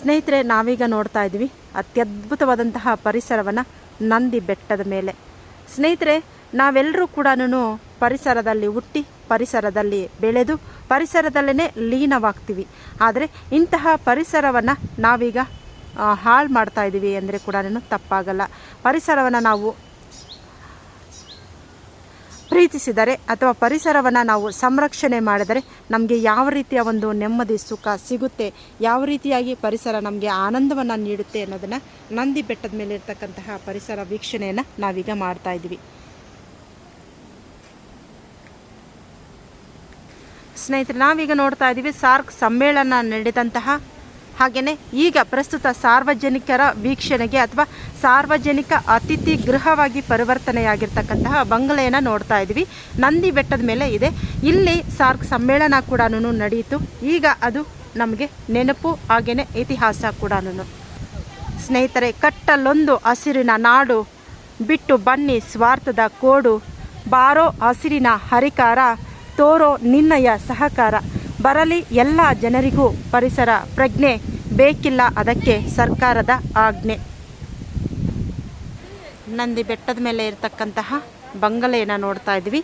ಸ್ನೇಹಿತರೆ, ನಾವೀಗ ನೋಡ್ತಾ ಇದ್ವಿ ಅತ್ಯದ್ಭುತವಾದಂತಹ ಪರಿಸರವನ್ನು ನಂದಿ ಬೆಟ್ಟದ ಮೇಲೆ. ಸ್ನೇಹಿತರೆ ನಾವೆಲ್ಲರೂ ಕೂಡ ಪರಿಸರದಲ್ಲಿ ಹುಟ್ಟಿ, ಪರಿಸರದಲ್ಲಿ ಬೆಳೆದು ಪರಿಸರದಲ್ಲೇ ಲೀನವಾಗ್ತೀವಿ. ಆದರೆ, ಇಂತಹ ಪರಿಸರವನ್ನು ನಾವೀಗ ಹಾಳು ಮಾಡ್ತಾ ಇದ್ದೀವಿ ಅಂದರೆ ಕೂಡ ತಪ್ಪಾಗಲ್ಲ. ಪರಿಸರವನ್ನು ನಾವು ಪ್ರೀತಿಸಿದರೆ ಅಥವಾ ಪರಿಸರವನ್ನು ನಾವು ಸಂರಕ್ಷಣೆ ಮಾಡಿದರೆ ನಮಗೆ ಯಾವ ರೀತಿಯ ಒಂದು ನೆಮ್ಮದಿ, ಸುಖ ಸಿಗುತ್ತೆ, ಯಾವ ರೀತಿಯಾಗಿ ಪರಿಸರ ನಮಗೆ ಆನಂದವನ್ನು ನೀಡುತ್ತೆ ಅನ್ನೋದನ್ನು ನಂದಿ ಬೆಟ್ಟದ ಮೇಲೆ ಇರ್ತಕ್ಕಂತಹ ಪರಿಸರ ವೀಕ್ಷಣೆಯನ್ನು ನಾವೀಗ ಮಾಡ್ತಾ ಇದ್ದೀವಿ. ಸ್ನೇಹಿತರೆ, ನಾವೀಗ ನೋಡ್ತಾ ಇದ್ದೀವಿ ಸಾರ್ಕ್ ಸಮ್ಮೇಳನ ನಡೆದಂತಹ ಹಾಗೆಯೇ ಈಗ ಪ್ರಸ್ತುತ ಸಾರ್ವಜನಿಕರ ವೀಕ್ಷಣೆಗೆ ಅಥವಾ ಸಾರ್ವಜನಿಕ ಅತಿಥಿ ಗೃಹವಾಗಿ ಪರಿವರ್ತನೆಯಾಗಿರ್ತಕ್ಕಂತಹ ಬಂಗಲೆಯನ್ನು ನೋಡ್ತಾ ಇದ್ದೀವಿ. ನಂದಿ ಬೆಟ್ಟದ ಮೇಲೆ ಇದೆ. ಇಲ್ಲಿ ಸಾರ್ಕ್ ಸಮ್ಮೇಳನ ಕೂಡ ನಡೆಯಿತು ಈಗ ಅದು ನಮಗೆ ನೆನಪು ಹಾಗೆಯೇ ಇತಿಹಾಸ ಕೂಡ ಸ್ನೇಹಿತರೆ ಕಟ್ಟಲೊಂದು ಹಸಿರಿನ ನಾಡು, ಬಿಟ್ಟು ಬನ್ನಿ ಸ್ವಾರ್ಥದ ಕೋಡು, ಬಾರೋ ಹಸಿರಿನ ಹರಿಕಾರ, ತೋರೋ ನಿನ್ನಯ ಸಹಕಾರ. ಬರಲಿ ಎಲ್ಲ ಜನರಿಗೂ ಪರಿಸರ ಪ್ರಜ್ಞೆ ಬೇಕಿಲ್ಲ ಅದಕ್ಕೆ ಸರ್ಕಾರದ ಆಜ್ಞೆ. ನಂದಿ ಬೆಟ್ಟದ ಮೇಲೆ ಇರತಕ್ಕಂತಹ ಬಂಗಲೆಯನ್ನು ನೋಡ್ತಾ ಇದ್ವಿ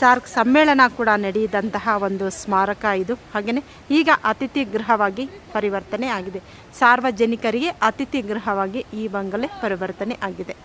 ಸಾರ್ಕ್ ಸಮ್ಮೇಳನ ಕೂಡ ನಡೆಯದಂತಹ ಒಂದು ಸ್ಮಾರಕ ಇದು. ಹಾಗೆಯೇ ಈಗ ಅತಿಥಿ ಗೃಹವಾಗಿ ಪರಿವರ್ತನೆ ಆಗಿದೆ. ಸಾರ್ವಜನಿಕರಿಗೆ ಅತಿಥಿ ಗೃಹವಾಗಿ ಈ ಬಂಗಲೆ ಪರಿವರ್ತನೆ ಆಗಿದೆ.